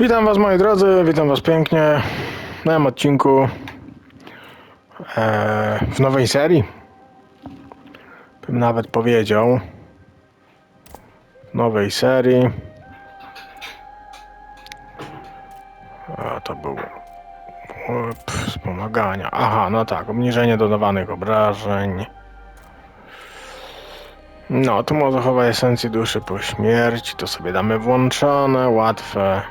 Witam Was moi drodzy, witam Was pięknie na tym odcinku e, w nowej serii. Bym nawet powiedział. W nowej serii. A to był up, wspomagania. Aha, no tak, obniżenie dodawanych obrażeń. No, tu może chowa esencji duszy po śmierci, to sobie damy włączone, łatwe.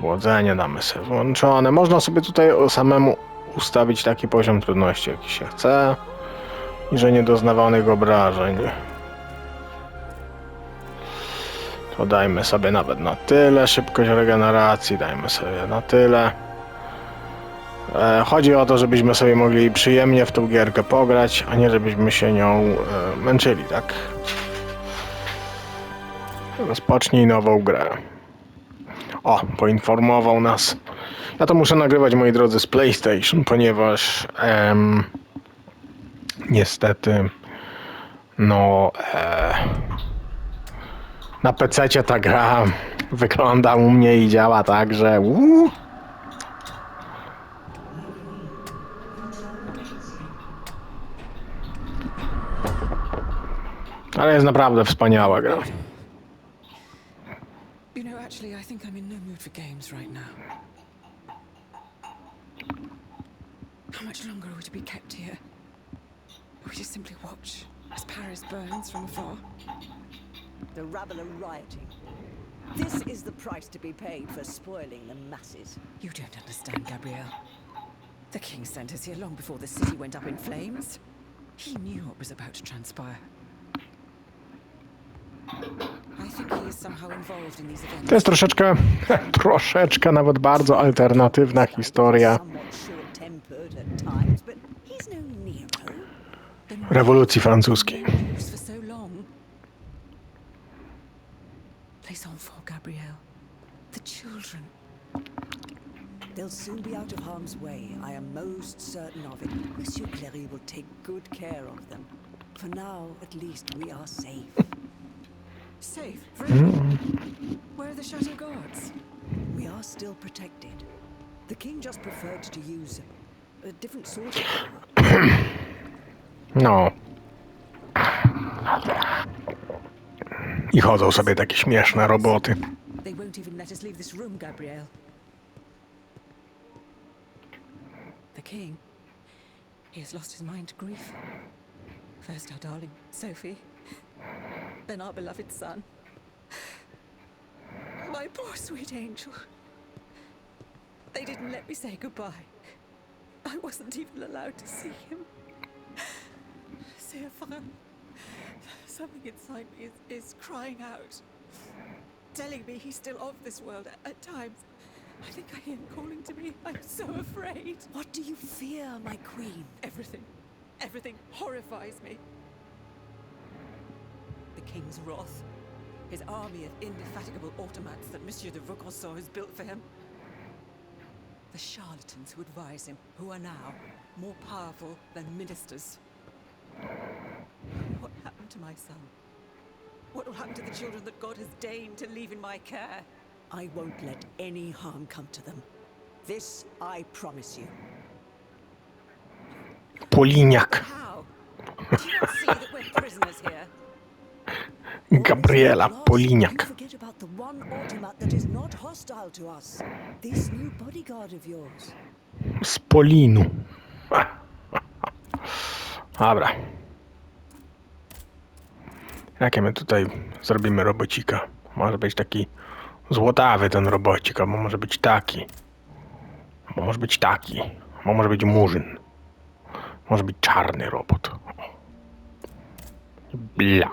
Chłodzenie damy sobie włączone. Można sobie tutaj samemu ustawić taki poziom trudności, jaki się chce. I że niedoznawanych obrażeń. To dajmy sobie nawet na tyle. Szybkość regeneracji dajmy sobie na tyle. E, Chodzi o to, żebyśmy sobie mogli przyjemnie w tą gierkę pograć, a nie żebyśmy się nią e, męczyli, tak? Rozpocznij nową grę. O, poinformował nas. Ja to muszę nagrywać, moi drodzy, z PlayStation, ponieważ em, niestety no e, na PC ta gra wygląda u mnie i działa tak, że uu, ale jest naprawdę wspaniała gra. You know, actually, I think I'm in no mood for games right now. How much longer are we to be kept here? We just simply watch as Paris burns from afar. The rabble are rioting. This is the price to be paid for spoiling the masses. You don't understand, Gabrielle. The king sent us here long before the city went up in flames. He knew what was about to transpire. To jest troszeczkę, troszeczkę nawet bardzo alternatywna historia no rewolucji francuskiej. news for so long. Les enfants, Gabrielle. The children. They'll soon be out of harm's way. I am most certain of it. Monsieur Clery will take good care of them. For now, at least, we are safe. Safe? Really? Hmm. Where are the Shadow guards? we are still protected. The king just preferred to use a different sort of power. No. I chodzą sobie takie śmieszne roboty. They won't even let us leave this room, Gabrielle. The king. He has lost his mind to grief. First our darling Sophie, then our beloved son. My poor sweet angel. They didn't let me say goodbye. I wasn't even allowed to see him. Stéphane, something inside me is, is crying out telling me he's still of this world at, at times. I think I hear him calling to me. I'm so afraid. What do you fear, my queen? Everything, everything horrifies me. The king's wrath, his army of indefatigable automats that Monsieur de Vaucanson has built for him. The charlatans who advise him, who are now more powerful than ministers. What happened to my son? What will happen to the children that God has deigned to leave in my care? I won't let any harm come to them. This I promise you. Poliniak. How? Do you not see that we're prisoners here? Gabriela Poliniak. Z Polinu. Dobra. Jakie my tutaj zrobimy robocika? Może być taki złotawy ten robocik, albo może być taki. Może być taki. Albo może być murzyn. Może być czarny robot. Bla.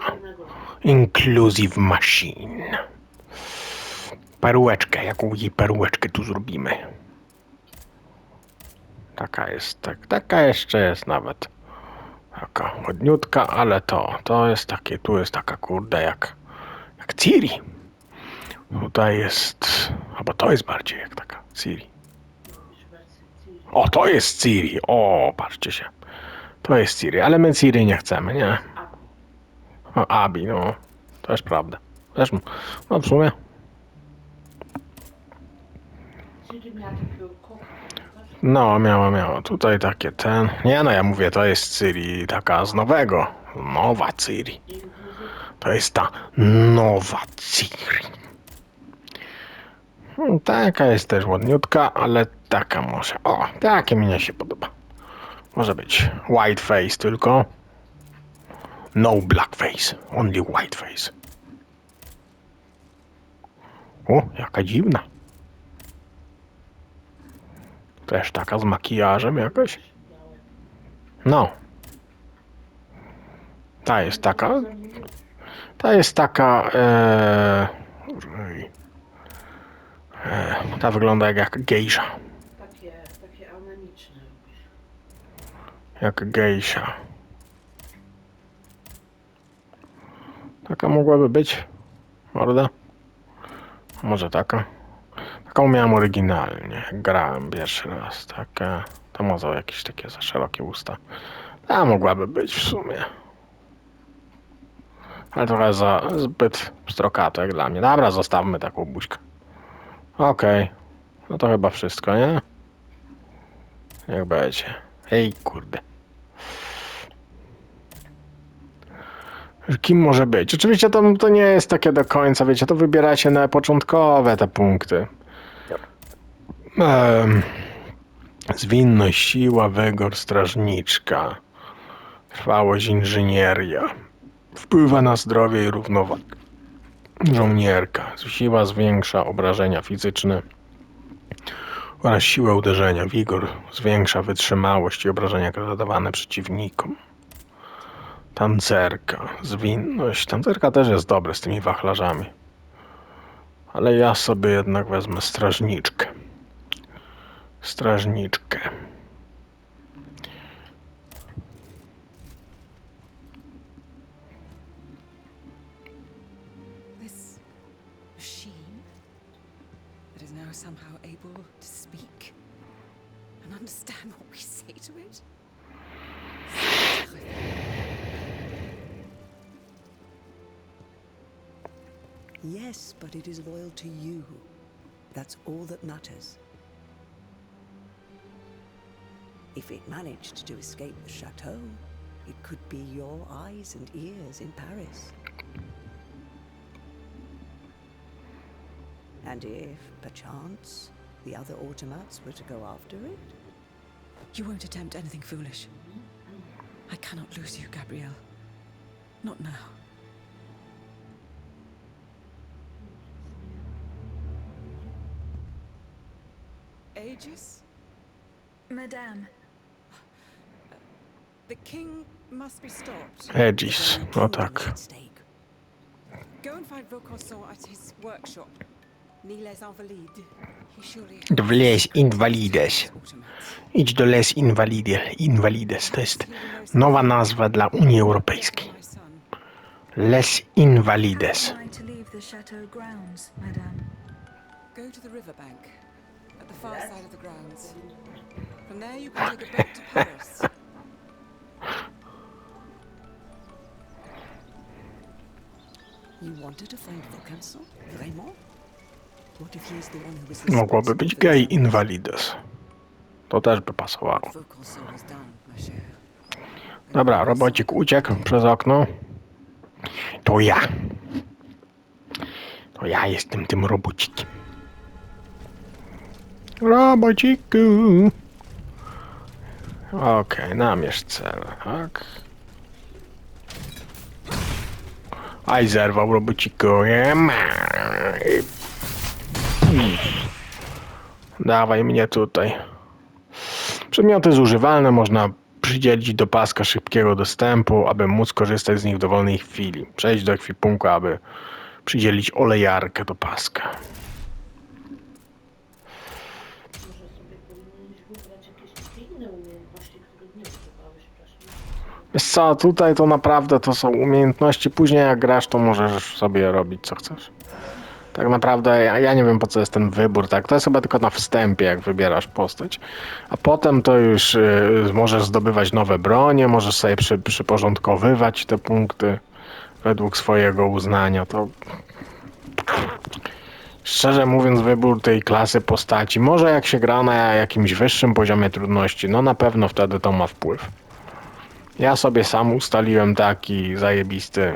Inclusive machine. Perułeczkę. Jaką jej perułeczkę tu zrobimy? Taka jest, tak, taka jeszcze jest nawet. Taka ładniutka, ale to, to jest takie, tu jest taka kurde jak, jak Ciri. Tutaj jest, albo to jest bardziej jak taka Ciri. O, to jest Ciri. O, patrzcie się. To jest Ciri, ale my Ciri nie chcemy, nie? O, Abi, no. To jest prawda. Też, no w sumie. No, miała, miała. Tutaj takie ten. Nie no, ja mówię, to jest Ciri taka z nowego. Nowa Ciri. To jest ta nowa Ciri. Hmm, Taka jest też ładniutka, ale taka może. O, takie mnie się podoba. Może być white face tylko. No black face, only white face. O, jaka dziwna. Też taka z makijażem jakaś. No. Ta jest taka. Ta jest taka. E, e, ta wygląda jak, jak gejsza. Takie, takie anemiczne. Jak gejsza. Taka mogłaby być. Morda? Może taka. Taką miałem oryginalnie. Grałem pierwszy raz. Taka. To może jakieś takie za szerokie usta. Ta mogłaby być w sumie. Ale trochę za zbyt strokato jak dla mnie. Dobra, zostawmy taką buźkę. Okej. No to chyba wszystko, nie? Jak będzie. Ej, kurde. Kim może być? Oczywiście to, to nie jest takie do końca, wiecie, to wybieracie na początkowe te punkty. Zwinność, siła, wygór, strażniczka, trwałość, inżynieria, wpływa na zdrowie i równowagę. Żołnierka, siła zwiększa obrażenia fizyczne oraz siłę uderzenia. Wigor zwiększa wytrzymałość i obrażenia zadawane przeciwnikom. Tancerka, zwinność. Tancerka też jest dobre z tymi wachlarzami. Ale ja sobie jednak wezmę strażniczkę. Strażniczkę. Understand what we say to it? Yes, but it is loyal to you. That's all that matters. If it managed to escape the chateau, it could be your eyes and ears in Paris. And if, perchance, the other automats were to go after it? You won't attempt anything foolish. I cannot lose you, Gabrielle. Not now. Madame, The king must be stopped. Edgis, no tak. Go and find Vaucanson at his workshop. Ni les Invalides. He surely W les Invalides. Idź do Les Invalides. Invalides to jest nowa nazwa dla Unii Europejskiej. Les Invalides. Go to the riverbank, at the far side of the grounds. From there you can take a boat to Paris. You wanted to find Vaucanson? Vraiment? What if he is the one who was Mogłoby być famine? Invalides. To też by pasowało. Vaucanson was done, ma chère. Dobra, robocik uciekł przez okno. To ja. To ja jestem tym robocikiem. Robociku. Okej, namierz cel, tak? Aj, zerwał robociku. Jem. Dawaj mnie tutaj. Przedmioty zużywalne można przydzielić do paska szybkiego dostępu, aby móc korzystać z nich w dowolnej chwili. Przejść do ekwipunku, aby przydzielić olejarkę do paska. Może sobie powinieneś wybrać jakieś takie inne umiejętności, których nie używałeś wcześniej. Wiesz co, tutaj to naprawdę to są umiejętności. Później jak grasz, to możesz sobie robić co chcesz. Tak naprawdę ja, ja nie wiem po co jest ten wybór, tak? To jest chyba tylko na wstępie, jak wybierasz postać. A potem to już y, możesz zdobywać nowe bronie, możesz sobie przy, przyporządkowywać te punkty według swojego uznania. To Szczerze mówiąc, wybór tej klasy postaci, może jak się gra na jakimś wyższym poziomie trudności, no na pewno wtedy to ma wpływ. Ja sobie sam ustaliłem taki zajebisty.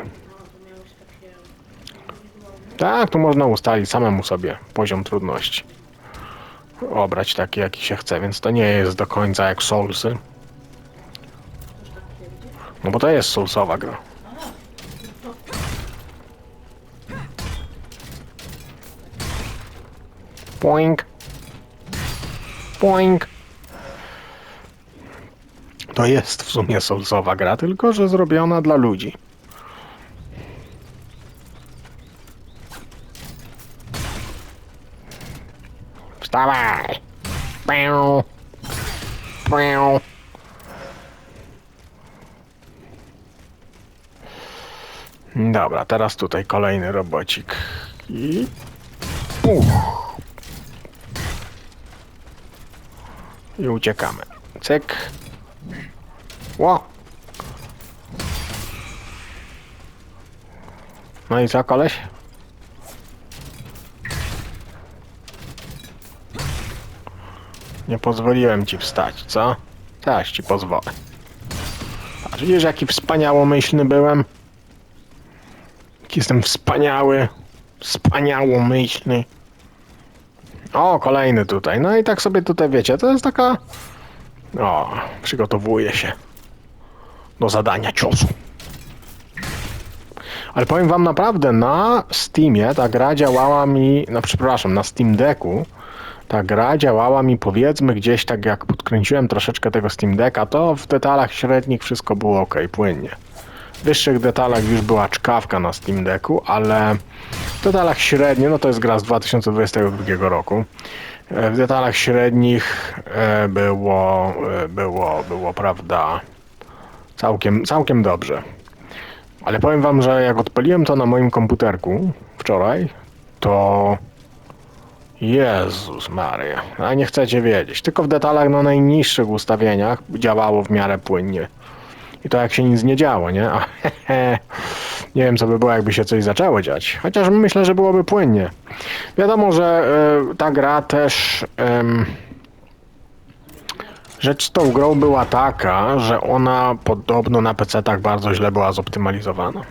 Tak, tu można ustalić samemu sobie poziom trudności. Obrać taki, jaki się chce, więc to nie jest do końca jak Soulsy. No bo to jest Soulsowa gra. Poink. Poink. To jest w sumie Soulsowa gra, tylko że zrobiona dla ludzi. Wstawaj! Piu. Piu. Dobra, teraz tutaj kolejny robocik. I... Puch. I uciekamy. Cyk. Ło. No i co, koleś? Nie pozwoliłem ci wstać, co? Teraz ci pozwolę. A widzisz, jaki wspaniałomyślny byłem? Jaki Jestem wspaniały, wspaniałomyślny. O, kolejny tutaj. No i tak sobie tutaj wiecie, to jest taka... O, przygotowuję się do zadania ciosu. Ale powiem wam naprawdę, na Steamie ta gra działała mi, no przepraszam, na Steam Decku ta gra działała mi powiedzmy gdzieś tak jak podkręciłem troszeczkę tego Steam Decka, to w detalach średnich wszystko było ok, płynnie. Wyższych detalach już była czkawka na Steam Decku, ale w detalach średnich, no to jest gra z 2022 roku. E, W detalach średnich e, było, e, było, było, prawda, całkiem, całkiem dobrze. Ale powiem wam, że jak odpaliłem to na moim komputerku wczoraj, to Jezus Maria, a nie chcecie wiedzieć. Tylko w detalach na najniższych ustawieniach działało w miarę płynnie. I to jak się nic nie działo, nie? A, hehe, nie wiem co by było jakby się coś zaczęło dziać. Chociaż myślę, że byłoby płynnie. Wiadomo, że e, ta gra też... em, Rzecz z tą grą była taka, że ona podobno na PC-tach bardzo źle była zoptymalizowana.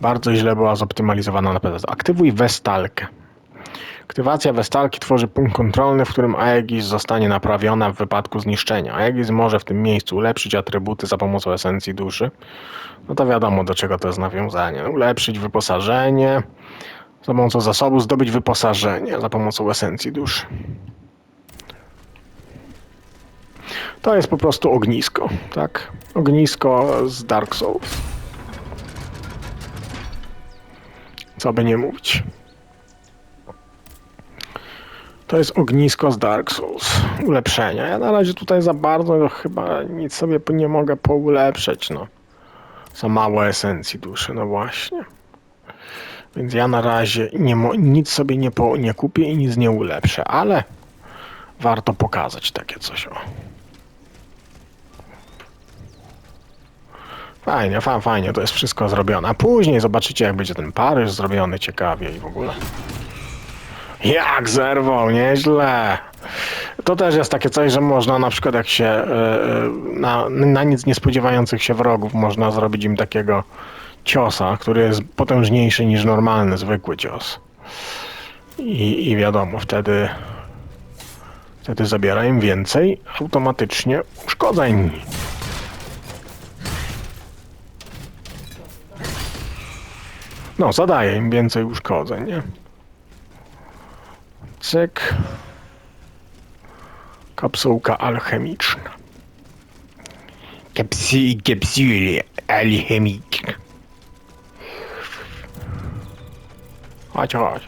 Bardzo źle była zoptymalizowana na PC. Aktywuj Vestalkę. Aktywacja Vestalki tworzy punkt kontrolny, w którym Aegis zostanie naprawiona w wypadku zniszczenia. Aegis może w tym miejscu ulepszyć atrybuty za pomocą esencji duszy. No to wiadomo do czego to jest nawiązanie. Ulepszyć wyposażenie, za pomocą zasobu zdobyć wyposażenie za pomocą esencji duszy. To jest po prostu ognisko, tak? Ognisko z Dark Souls. Co by nie mówić. To jest ognisko z Dark Souls. Ulepszenia. Ja na razie tutaj za bardzo chyba nic sobie nie mogę poulepszyć, no. Za mało esencji duszy, no właśnie. Więc ja na razie nie nic sobie nie, po- nie kupię i nic nie ulepszę, ale warto pokazać takie coś. O. Fajnie, fa- fajnie, to jest wszystko zrobione. A później zobaczycie, jak będzie ten Paryż zrobiony ciekawie i w ogóle. Jak zerwał, nieźle. To też jest takie coś, że można na przykład jak się e, e, na, na nic nie spodziewających się wrogów można zrobić im takiego ciosa, który jest potężniejszy niż normalny, zwykły cios. I, i wiadomo, wtedy wtedy zabiera im więcej automatycznie uszkodzeń. No, zadaje im więcej uszkodzeń, nie? Cyk. Kapsułka alchemiczna. Kapsu kapsuły alchemiczne. Chodź, chodź.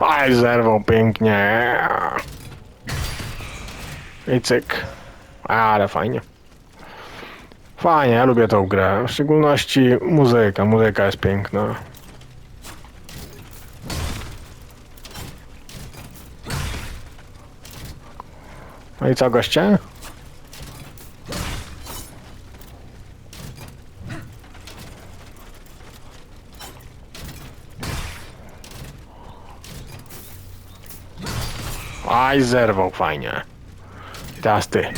Aj, zerwał pięknie. I cyk. Ale fajnie. Fajnie, ja lubię tą grę. W szczególności muzyka. Muzyka jest piękna. Aí tá gostando? Ai, zerwał fajnie. Teraz ty.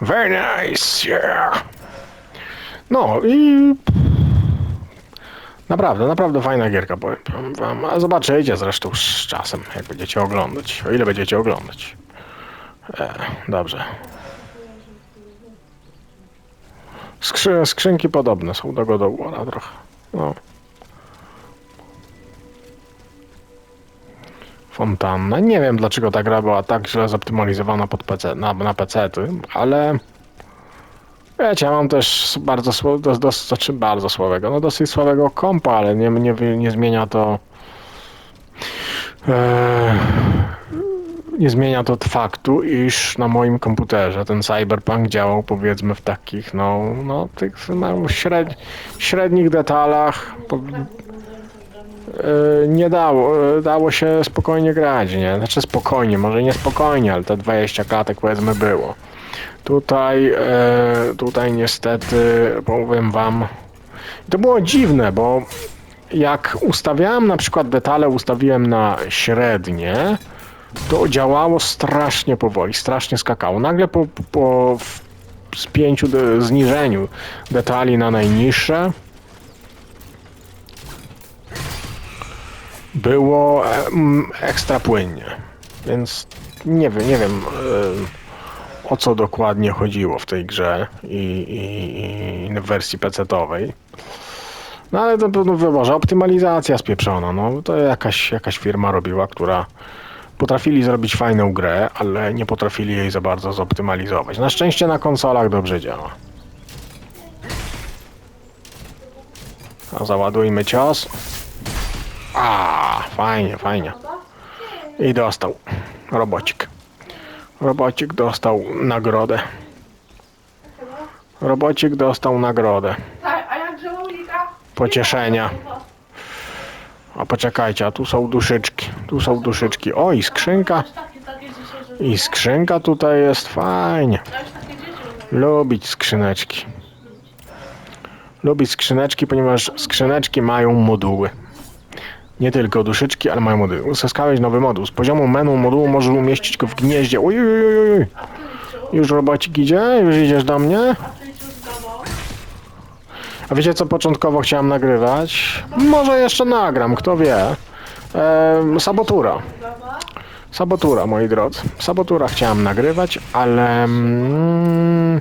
Very nice, yeah. No i Naprawdę, naprawdę fajna gierka, powiem wam. A zobaczycie zresztą z czasem, jak będziecie oglądać. O ile będziecie oglądać. E, dobrze. Skrzy, skrzynki podobne są do God of War'a trochę. No. Fontanna. Nie wiem dlaczego ta gra była tak źle zoptymalizowana pod PC, na, na PC, ale wiecie, ja mam też bardzo dos, dos, znaczy bardzo słabego, no dosyć słabego kompa, ale nie, nie, nie zmienia to e, nie zmienia to faktu, iż na moim komputerze ten Cyberpunk działał powiedzmy w takich, no, no tych no, śred, średnich detalach. Po, e, nie dało, e, dało się spokojnie grać, nie? Znaczy spokojnie, może nie spokojnie, ale te 20 klatek powiedzmy było. Tutaj, e, tutaj niestety powiem wam, to było dziwne, bo jak ustawiałem na przykład detale, ustawiłem na średnie, to działało strasznie powoli, strasznie skakało. Nagle po, po w spięciu, de, zniżeniu detali na najniższe było e, ekstra płynnie. Więc nie wiem, nie wiem e, o co dokładnie chodziło w tej grze i, i, i w wersji PC-owej. No ale to no, wyborze optymalizacja spieprzona. No to jakaś, jakaś firma robiła, która potrafili zrobić fajną grę, ale nie potrafili jej za bardzo zoptymalizować. Na szczęście na konsolach dobrze działa. A załadujmy cios. A, fajnie, fajnie. I dostał. Robocik. Robocik dostał nagrodę. Robocik dostał nagrodę. Pocieszenia. A poczekajcie, a tu są duszyczki. Tu są duszyczki. O, i skrzynka. I skrzynka tutaj jest fajnie. Lubić skrzyneczki. Lubić skrzyneczki, ponieważ skrzyneczki mają moduły. Nie tylko duszyczki, ale mają moduły. Uzyskałeś nowy moduł. Z poziomu menu modułu możesz umieścić go w gnieździe. Oj. Już robocik idzie? Już idziesz do mnie? A wiecie co początkowo chciałem nagrywać? Może jeszcze nagram, kto wie. Sabotura. Sabotura, moi drodzy. Sabotura chciałem nagrywać, ale. Mm,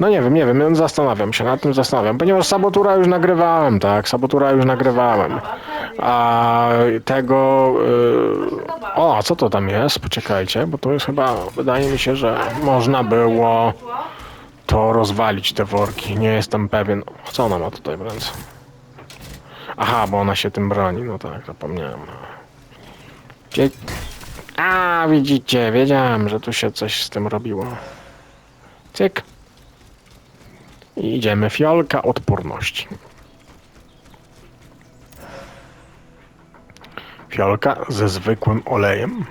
no nie wiem, nie wiem, zastanawiam się, nad tym zastanawiam, ponieważ Sabotura już nagrywałem, tak, Sabotura już nagrywałem. A tego. y, o, a co to tam jest? Poczekajcie, bo to jest chyba. Wydaje mi się, że można było to rozwalić te worki. Nie jestem pewien. Co ona ma tutaj w ręce? Aha, bo ona się tym broni. No tak, zapomniałem. Gdzie... A, widzicie, wiedziałem, że tu się coś z tym robiło. Cyk. Idziemy. Fiolka odporności. Fiolka ze zwykłym olejem.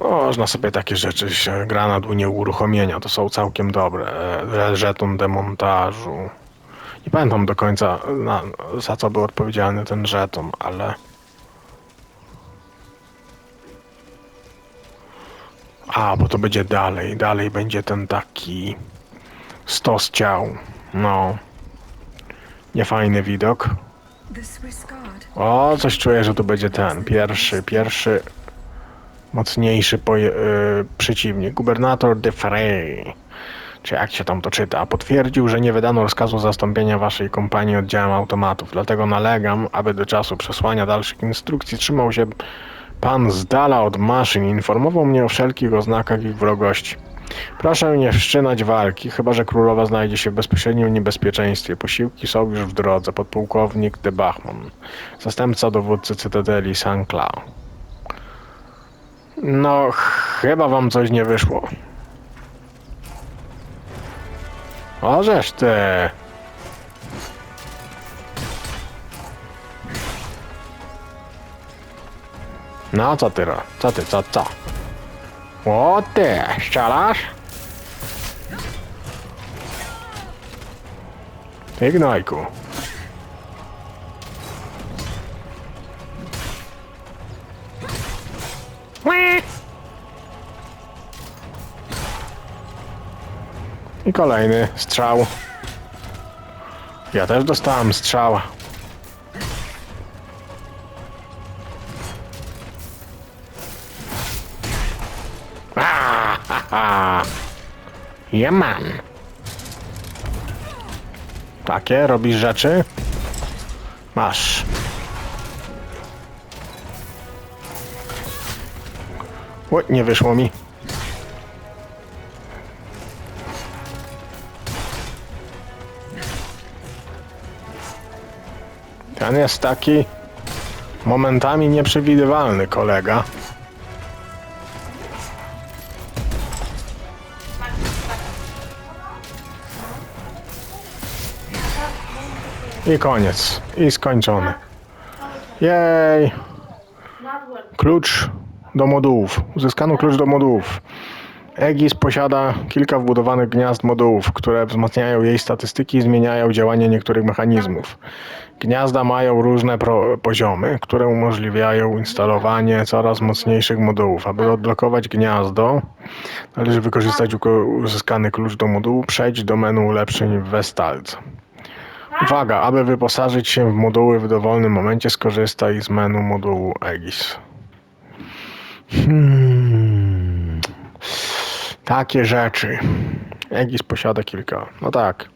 Można sobie takie rzeczy, się gra na dłunie uruchomienia, to są całkiem dobre. E, Żeton demontażu. Nie pamiętam do końca na, za co był odpowiedzialny ten żeton, ale... A, bo to będzie dalej. Dalej będzie ten taki stos ciał. No. Niefajny widok. O, coś czuję, że tu będzie ten pierwszy, pierwszy mocniejszy y, przeciwnik. Gubernator de Frey, czy jak się tam to czyta, potwierdził, że nie wydano rozkazu zastąpienia waszej kompanii oddziałem automatów. Dlatego nalegam, aby do czasu przesłania dalszych instrukcji trzymał się pan z dala od maszyn i informował mnie o wszelkich oznakach ich wrogości. Proszę nie wszczynać walki, chyba że królowa znajdzie się w bezpośrednim niebezpieczeństwie. Posiłki są już w drodze. Podpułkownik de Bachman, zastępca dowódcy Cytadeli Saint-Cloud. No, chyba wam coś nie wyszło. O, żeż ty. No, co ty, co ty, co, co? O ty, strzelasz? Ignajku. I kolejny strzał. Ja też dostałem strzała. Yeah, man. Takie robisz rzeczy? Masz. Oj, nie wyszło mi. Ten jest taki momentami nieprzewidywalny kolega. I koniec. I skończony. Jej! Klucz do modułów. Uzyskano klucz do modułów. Aegis posiada kilka wbudowanych gniazd modułów, które wzmacniają jej statystyki i zmieniają działanie niektórych mechanizmów. Gniazda mają różne poziomy, które umożliwiają instalowanie coraz mocniejszych modułów. Aby odblokować gniazdo, należy wykorzystać uzyskany klucz do modułu, przejść do menu ulepszeń w Westalt. Uwaga, aby wyposażyć się w moduły w dowolnym momencie, skorzystaj z menu modułu Aegis. Hmm. Takie rzeczy. Aegis posiada kilka. No tak.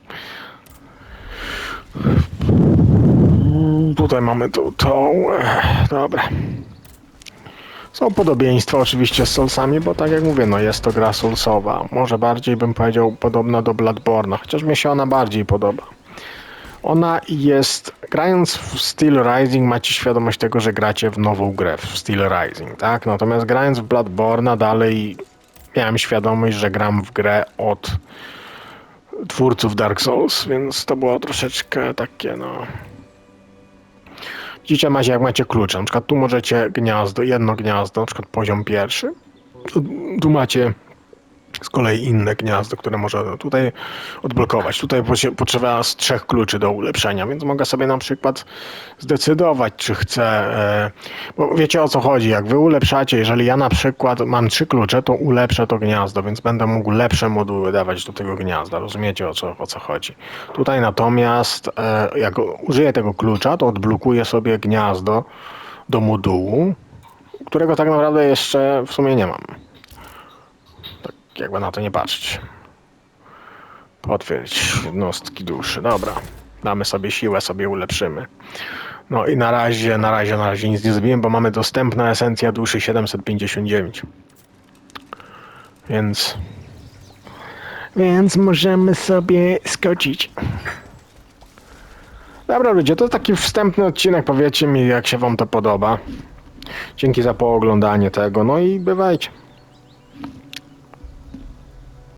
Tutaj mamy tą, tą. eh, Dobra. Są podobieństwa oczywiście z Soulsami, bo tak jak mówię, no jest to gra Soulsowa. Może bardziej bym powiedział podobna do Bloodborne'a, chociaż mi się ona bardziej podoba. Ona jest, grając w Steel Rising macie świadomość tego, że gracie w nową grę, w Steel Rising, tak? Natomiast grając w Bloodborne'a dalej miałem świadomość, że gram w grę od twórców Dark Souls, więc to było troszeczkę takie, no... Widzicie, macie, jak macie klucze, na przykład tu możecie gniazdo, jedno gniazdo, na przykład poziom pierwszy, tu macie z kolei inne gniazdo, które można tutaj odblokować. Tutaj potrzeba z trzech kluczy do ulepszenia, więc mogę sobie na przykład zdecydować, czy chcę. E, bo wiecie o co chodzi. Jak wy ulepszacie, jeżeli ja na przykład mam trzy klucze, to ulepszę to gniazdo, więc będę mógł lepsze moduły dawać do tego gniazda. Rozumiecie o co, o co chodzi. Tutaj natomiast, e, jak użyję tego klucza, to odblokuję sobie gniazdo do modułu, którego tak naprawdę jeszcze w sumie nie mam jakby na to nie patrzeć. Potwierdź jednostki duszy. Dobra. Damy sobie siłę, sobie ulepszymy. No i na razie, na razie, na razie nic nie zrobiłem, bo mamy dostępna esencja duszy 759. Więc... Więc możemy sobie skoczyć. Dobra ludzie, to taki wstępny odcinek. Powiedzcie mi, jak się wam to podoba. Dzięki za pooglądanie tego. No i bywajcie.